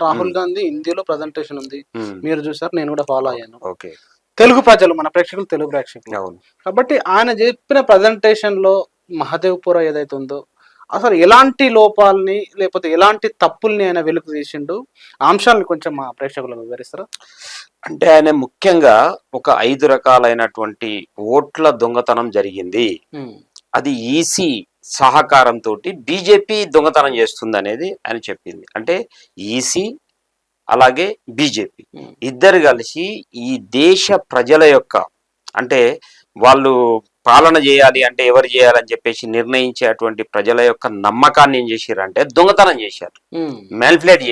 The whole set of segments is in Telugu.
రాహుల్ గాంధీ హిందీలో ప్రజెంటేషన్ ఉంది. మీరు చూసారు నేను కూడా ఫాలో అయ్యాను. ఓకే. తెలుగు ప్రజలు మన ప్రేక్షకులు తెలుగు ప్రేక్షకులు. అవును. కాబట్టి ఆయన చెప్పిన ప్రజెంటేషన్లో మహదేవ్పుర ఏదైతే ఉందో అసలు ఎలాంటి లోపాలని లేకపోతే ఎలాంటి తప్పుల్ని ఆయన వెలుగు తీసిండు? అంశాలను కొంచెం మా ప్రేక్షకులకు వివరిస్తారా? అంటే ఆయన ముఖ్యంగా ఒక ఐదు రకాలైనటువంటి ఓట్ల దొంగతనం జరిగింది. అది ఈసీ సహకారంతో బీజేపీ దొంగతనం చేస్తుంది అనేది ఆయన చెప్పింది. అంటే ఈసీ అలాగే బీజేపీ. ఇద్దరు కలిసి ఈ దేశ ప్రజల యొక్క అంటే వాళ్ళు పాలన చేయాలి అంటే ఎవరు చేయాలని చెప్పేసి నిర్ణయించేటువంటి ప్రజల యొక్క నమ్మకాన్ని ఏం చేశారంటే దొంగతనం చేశారు. మ్యాన్ఫ్లేట్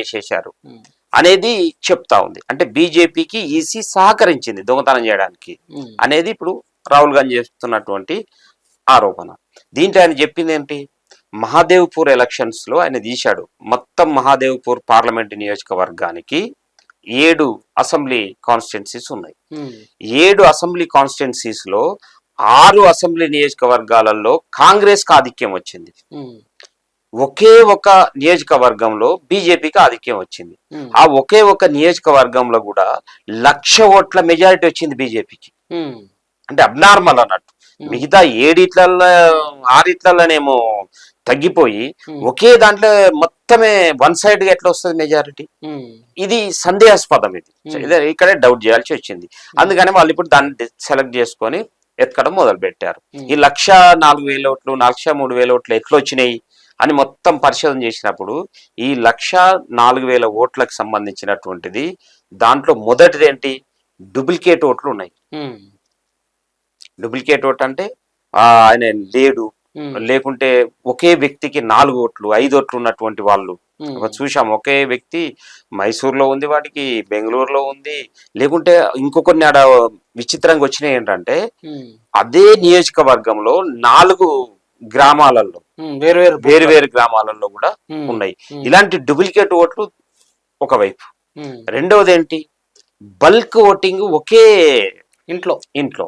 Hmm. అనేది చెప్తా ఉంది. అంటే బీజేపీకి ఈసీ సహకరించింది దొంగతనం చేయడానికి అనేది ఇప్పుడు రాహుల్ గాంధీ చేస్తున్నటువంటి ఆరోపణ. దీంట్లో ఆయన చెప్పింది ఏంటి? మహాదేవ్పూర్ ఎలక్షన్స్లో ఆయన తీశాడు. మొత్తం మహాదేవ్పూర్ పార్లమెంట్ నియోజకవర్గానికి ఏడు అసెంబ్లీ కాన్స్టిట్యున్సీస్ ఉన్నాయి. ఏడు అసెంబ్లీ కాన్స్టిట్యున్సీస్లో ఆరు అసెంబ్లీ నియోజకవర్గాలలో కాంగ్రెస్కి ఆధిక్యం వచ్చింది. ఒకే ఒక నియోజకవర్గంలో బీజేపీకి ఆధిక్యం వచ్చింది. ఆ ఒకే ఒక నియోజకవర్గంలో కూడా లక్ష ఓట్ల మెజారిటీ వచ్చింది బీజేపీకి. అంటే అబ్నార్మల్ అన్నట్టు. మిగతా ఏడిట్లలో ఆరిట్లలోనేమో తగ్గిపోయి ఒకే దాంట్లో మొత్తమే వన్ సైడ్గా ఎట్లా వస్తుంది మెజారిటీ ఇది సందేహాస్పదం ఇది. Hmm. ఇదే ఇక్కడే డౌట్ చేయాల్సి వచ్చింది. అందుకని వాళ్ళు ఇప్పుడు దాన్ని సెలెక్ట్ చేసుకొని ఎత్తుకడం మొదలు పెట్టారు ఈ లక్ష నాలుగు వేల ఓట్లు లక్ష మూడు వేల ఓట్లు ఎట్లా వచ్చినాయి అని మొత్తం పరిశోధన చేసినప్పుడు ఈ లక్ష నాలుగు వేల ఓట్లకు సంబంధించినటువంటిది దాంట్లో మొదటిది ఏంటి? డూప్లికేట్ ఓట్లు ఉన్నాయి. డూప్లికేట్ ఓట్ అంటే ఆయన లేడు. లేకుంటే ఒకే వ్యక్తికి నాలుగు ఓట్లు ఐదు ఓట్లు ఉన్నటువంటి వాళ్ళు. చూసాం ఒకే వ్యక్తి మైసూర్లో ఉంది వాడికి బెంగళూరులో ఉంది. లేకుంటే ఇంకొకరిని ఆడ విచిత్రంగా వచ్చినాయి ఏంటంటే అదే నియోజకవర్గంలో నాలుగు గ్రామాలలో వేరు వేరు వేరు వేరు గ్రామాలలో కూడా ఉన్నాయి. ఇలాంటి డూప్లికేట్ ఓట్లు ఒకవైపు. రెండవది ఏంటి? బల్క్ ఓటింగ్ ఒకే ఇంట్లో. ఇంట్లో.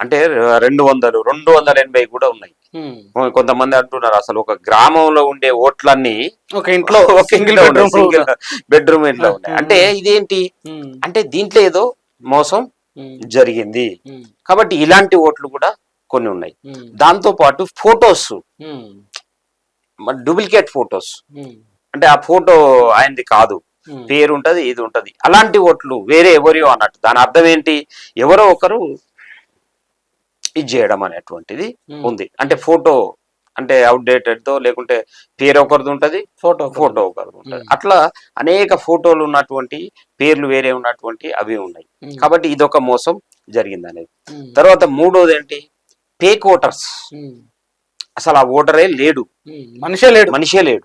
అంటే రెండు వందలు రెండు వందల ఎనభై కూడా ఉన్నాయి. కొంతమంది అంటున్నారు అసలు ఒక గ్రామంలో ఉండే ఓట్లన్నీ ఒక ఇంట్లో ఒక ఇంట్లో బెడ్రూమ్ సింగిల్ బెడ్రూమ్ ఇంట్లో ఉన్నాయి. అంటే ఇదేంటి? అంటే దీంట్లో ఏదో మోసం జరిగింది. కాబట్టి ఇలాంటి ఓట్లు కూడా కొన్ని ఉన్నాయి. దాంతో పాటు ఫొటోస్. Duplicate photos. అంటే ఆ ఫోటో ఆయనది కాదు. పేరు ఉంటది ఇది ఉంటది అలాంటి ఓట్లు వేరే ఎవరియో అన్నట్టు. దాని అర్థం ఏంటి? ఎవరో ఒకరు ఇది చేయడం అనేటువంటిది ఉంది. అంటే ఫోటో అంటే అవుట్డేటెడ్తో లేకుంటే పేరు ఒకరిది ఉంటది ఫోటో ఫోటో ఒకరిది ఉంటది. అట్లా అనేక ఫోటోలు ఉన్నటువంటి పేర్లు వేరే ఉన్నటువంటి అవి ఉన్నాయి. కాబట్టి ఇదొక మోసం జరిగింది అనేది తర్వాత మూడోది ఏంటి పేక్ ఓటర్స్ అసలు ఆ ఓటరే లేడు. మనిషే లేడు. మనిషే లేడు.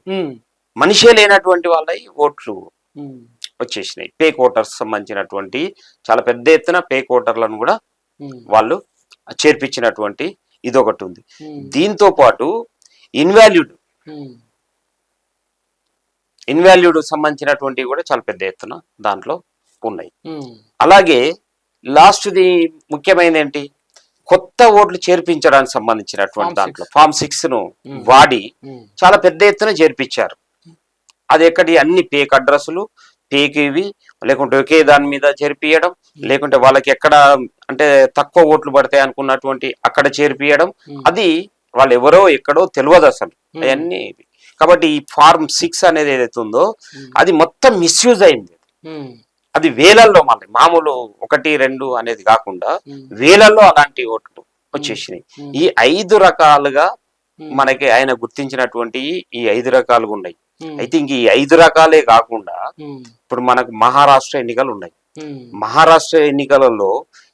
మనిషే లేనటువంటి వాళ్ళ ఓట్లు వచ్చేసినాయి. పేక్ ఓటర్స్ సంబంధించినటువంటి చాలా పెద్ద ఎత్తున పేక్ ఓటర్లను కూడా వాళ్ళు చేర్పించినటువంటి ఇదొకటి ఉంది. దీంతో పాటు ఇన్వాల్యూడ్. ఇన్వాల్యూడ్ సంబంధించినటువంటివి కూడా చాలా పెద్ద ఎత్తున దాంట్లో ఉన్నాయి. అలాగే లాస్ట్ది ముఖ్యమైనది ఏంటి కొత్త ఓట్లు చేర్పించడానికి సంబంధించినటువంటి దాంట్లో ఫామ్ సిక్స్ను. వాడి చాలా పెద్ద ఎత్తున చేర్పించారు. అది ఎక్కడి? అన్ని పేక్ అడ్రస్లు పేక్ ఇవి లేకుంటే ఒకే దాని మీద చేర్పియడం లేకుంటే వాళ్ళకి ఎక్కడ అంటే తక్కువ ఓట్లు పడతాయి అనుకున్నటువంటి అక్కడ చేర్పియడం ఉమ్, అది వాళ్ళు ఎవరో ఎక్కడో తెలియదు అసలు. ఉమ్, అవన్నీ. కాబట్టి ఈ ఫార్మ్ సిక్స్ అనేది ఏదైతే ఉందో అది మొత్తం మిస్యూజ్ అయింది. అది వేలల్లో మళ్ళీ మామూలు ఒకటి రెండు అనేది కాకుండా వేలల్లో అలాంటి ఓట్లు వచ్చేసినాయి. ఈ ఐదు రకాలుగా మనకి ఆయన గుర్తించినటువంటి ఈ ఐదు రకాలుగా ఉన్నాయి. అయితే ఇంక ఈ ఐదు రకాలే కాకుండా ఉమ్, ఇప్పుడు మనకు మహారాష్ట్ర ఎన్నికలు ఉన్నాయి. ఉమ్. మహారాష్ట్ర ఎన్నికలలో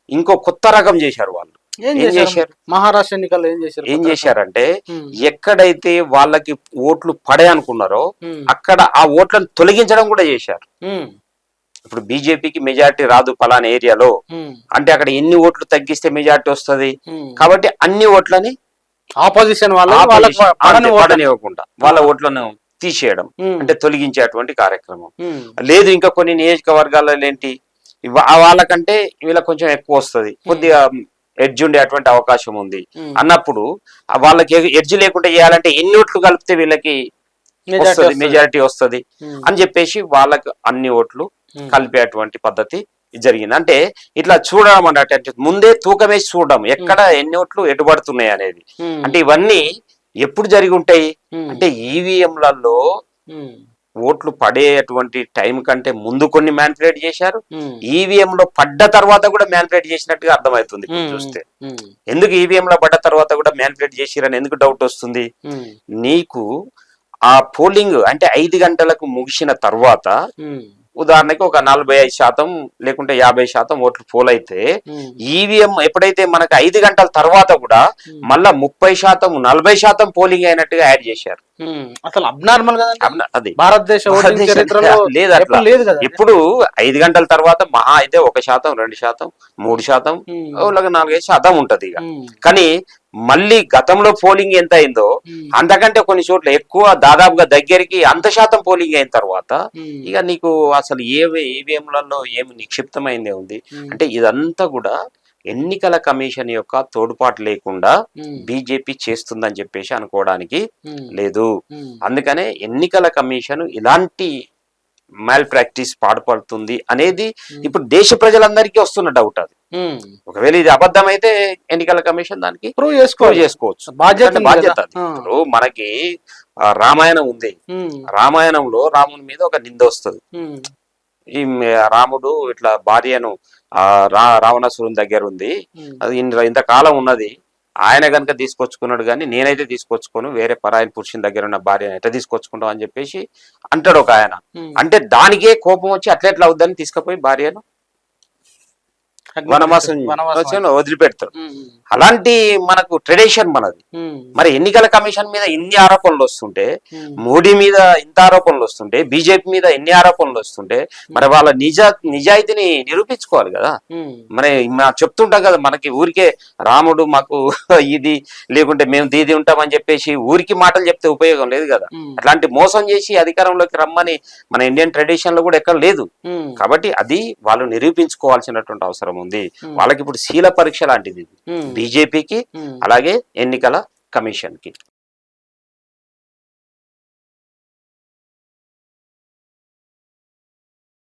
ఇంకో కొత్త రకం చేశారు వాళ్ళు. ఏం చేశారు? మహారాష్ట్ర ఎన్నికల్లో ఏం చేశారు? ఏం చేశారంటే ఎక్కడైతే వాళ్ళకి ఓట్లు పడే అనుకున్నారో అక్కడ ఆ ఓట్లను తొలగించడం కూడా చేశారు. ఇప్పుడు బీజేపీకి మెజారిటీ రాదు పలానా ఏరియాలో. అంటే అక్కడ ఎన్ని ఓట్లు తగ్గిస్తే మెజారిటీ వస్తది. కాబట్టి అన్ని ఓట్లని ఆపోజిషన్ వాళ్ళ పడనివ్వకుండా. వాళ్ళ ఓట్లను తీసేయడం అంటే తొలగించేటువంటి కార్యక్రమం. లేదు ఇంకా కొన్ని నియోజకవర్గాలలో ఏంటి? వాళ్ళకంటే వీళ్ళకి కొంచెం ఎక్కువ వస్తది. కొద్దిగా ఎడ్జ్ ఉండేటువంటి అవకాశం ఉంది. అన్నప్పుడు వాళ్ళకి ఎడ్జ్ లేకుండా చేయాలంటే ఎన్ని ఓట్లు కలిపితే వీళ్ళకి వస్తుంది. మెజారిటీ వస్తుంది. అని చెప్పేసి వాళ్ళకు అన్ని ఓట్లు. కలిపేటువంటి పద్ధతి జరిగింది. అంటే ఇట్లా చూడడం అన్నట్టు ముందే తూకం వేసి చూడడం ఎక్కడ ఎన్ని ఓట్లు ఎటుబడుతున్నాయి అనేది. అంటే ఇవన్నీ ఎప్పుడు జరిగి ఉంటాయి. అంటే ఈవీఎంలలో ఉమ్. ఓట్లు పడేటువంటి టైం కంటే ముందు కొన్ని మ్యాన్పులేట్ చేశారు. ఈవీఎం లో పడ్డ తర్వాత కూడా మ్యాన్పులేట్ చేసినట్టుగా అర్థమవుతుంది. చూస్తే. ఎందుకు ఈవీఎం లో పడ్డ తర్వాత కూడా మ్యాన్పులేట్ చేసిరని ఎందుకు డౌట్ వస్తుంది. నీకు ఆ పోలింగ్ అంటే ఐదు గంటలకు ముగిసిన తర్వాత. ఉదాహరణకి ఒక నలభై ఐదు శాతం లేకుంటే యాభై శాతం ఓట్లు పోల్ అయితే. ఈవీఎం ఎప్పుడైతే మనకు ఐదు గంటల తర్వాత కూడా మళ్ళా ముప్పై శాతం నలభై శాతం పోలింగ్ అయినట్టుగా యాడ్ చేశారు. అసలు అబ్నార్మల్ అది. భారతదేశ లేదు ఇప్పుడు ఐదు గంటల తర్వాత మహా అయితే ఒక శాతం రెండు శాతం మూడు శాతం నాలుగైదు శాతం ఉంటది ఇక. కానీ మళ్ళీ గతంలో పోలింగ్ ఎంత అయిందో. అంతకంటే కొన్ని చోట్ల ఎక్కువ దాదాపుగా దగ్గరికి అంత శాతం పోలింగ్ అయిన తర్వాత. ఇక నీకు అసలు ఏ ఈవీఎంలలో ఏమి నిక్షిప్తమైందే ఉంది. అంటే ఇదంతా కూడా ఎన్నికల కమిషన్ యొక్క తోడ్పాటు లేకుండా. బీజేపీ చేస్తుందని చెప్పేసి అనుకోవడానికి. లేదు. అందుకనే ఎన్నికల కమిషన్ ఇలాంటి మాల్ ప్రాక్టీస్ పాడుపడుతుంది అనేది ఇప్పుడు దేశ ప్రజలందరికీ వస్తున్న డౌట్ అది ఉమ్. ఒకవేళ ఇది అబద్ధం అయితే ఎన్నికల కమిషన్ దానికి ప్రూవ్ చేసుకోవాలి చేసుకోవచ్చు బాధ్యత బాధ్యత ఆ. ఇప్పుడు మనకి రామాయణం ఉంది. రామాయణంలో రాముని మీద ఒక నింద వస్తుంది. ఈ రాముడు ఇట్లా భార్యను ఆ రా రావణాసురుని దగ్గర ఉంది. అది ఇన్- ఇంతకాలం ఉన్నది ఆయన కనుక తీసుకొచ్చుకున్నాడు కానీ నేనైతే తీసుకొచ్చుకోను వేరే పరాయన పురుషుని దగ్గర ఉన్న భార్యను ఎట్లా తీసుకొచ్చుకుంటాం అని చెప్పేసి అంటాడు ఒక ఆయన. అంటే దానికే కోపం వచ్చి అట్లా ఎట్లా అవుద్దని తీసుకుపోయి భార్యను వనవాసం. వదిలిపెడతాడు. అలాంటి మనకు ట్రెడిషన్ మనది. మరి ఎన్నికల కమిషన్ మీద ఇన్ని ఆరోపణలు వస్తుంటే. మోడీ మీద ఇంత ఆరోపణలు వస్తుంటే బీజేపీ మీద ఎన్ని ఆరోపణలు వస్తుంటే మరి వాళ్ళ నిజ నిజాయితీని నిరూపించుకోవాలి కదా. మరి చెప్తుంటాం కదా మనకి ఊరికే రాముడు మాకు ఇది లేకుంటే మేము దీది ఉంటామని చెప్పేసి ఊరికి మాటలు చెప్తే ఉపయోగం లేదు కదా. అట్లాంటి మోసం చేసి అధికారంలోకి రమ్మని మన ఇండియన్ ట్రెడిషన్లో కూడా ఎక్కడ లేదు. కాబట్టి అది వాళ్ళు నిరూపించుకోవాల్సినటువంటి అవసరం ఉంది. వాళ్ళకి ఇప్పుడు శీల పరీక్ష లాంటిది. బీజేపీకి. అలాగే ఎన్నికల కమిషన్కి